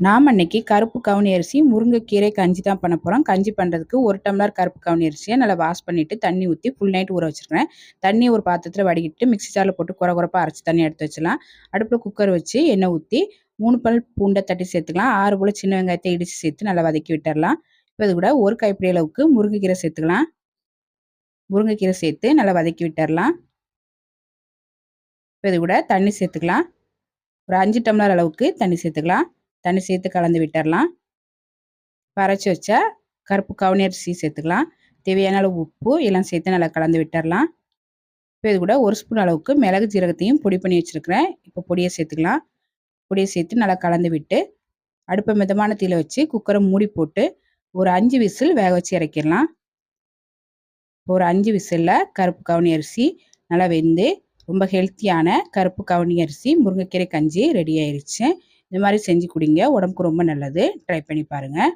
நாம் அன்னைக்கு கருப்பு கவுனி அரிசி முருங்கைக்கீரை கஞ்சி தான் பண்ண போகிறோம் கஞ்சி பண்ணுறதுக்கு ஒரு டம்ளர் கருப்பு கவுனி அரிசியை நல்லா வாஷ் பண்ணிவிட்டு தண்ணி ஊற்றி ஃபுல் நைட் ஊற வச்சுருக்கேன் தண்ணி ஒரு பாத்திரத்தில் வடிகிட்டு மிக்சி ஜாரில் போட்டு குறை குறைப்பாக அரைச்சி தண்ணி எடுத்து வச்சிடலாம். அடுப்பில் குக்கர் வச்சு எண்ணெய் ஊற்றி மூணு பல் பூண்டை தட்டி சேர்த்துக்கலாம். ஆறு போல் சின்ன வெங்காயத்தை இடித்து சேர்த்து நல்லா வதக்கி விட்டுடலாம். இப்போ இது கூட ஒரு கைப்பிடி அளவுக்கு முருங்கைக்கீரை சேர்த்துக்கலாம். முருங்கைக்கீரை சேர்த்து நல்லா வதக்கி விட்டுடலாம். இப்போ இது கூட தண்ணி சேர்த்துக்கலாம். ஒரு அஞ்சு டம்ளர் அளவுக்கு தண்ணி சேர்த்துக்கலாம். தண்ணி சேர்த்து கலந்து விட்டுடலாம் பறச்சு வச்சா கருப்பு கவுனி அரிசி சேர்த்துக்கலாம். தேவையான அளவு உப்பு எல்லாம் சேர்த்து நல்லா கலந்து விட்டுடலாம் இப்போ இது கூட ஒரு ஸ்பூன் அளவுக்கு மிளகு ஜீரகத்தையும் பொடி பண்ணி வச்சுருக்கிறேன். இப்போ பொடியை சேர்த்துக்கலாம். பொடியை சேர்த்து நல்லா கலந்து விட்டு அடுப்பை மிதமான தீயில் வச்சு குக்கரை மூடி போட்டு ஒரு அஞ்சு விசில் வேக வச்சு இறக்கிடலாம். ஒரு அஞ்சு விசிலில் கருப்பு கவுனி அரிசி நல்லா வெந்து ரொம்ப ஹெல்த்தியான கருப்பு கவுனி அரிசி முருங்கைக்கீரை கஞ்சி ரெடி ஆயிடுச்சு இந்த மாதிரி செஞ்சு குடிங்க. உடம்புக்கு ரொம்ப நல்லது. ட்ரை பண்ணி பாருங்கள்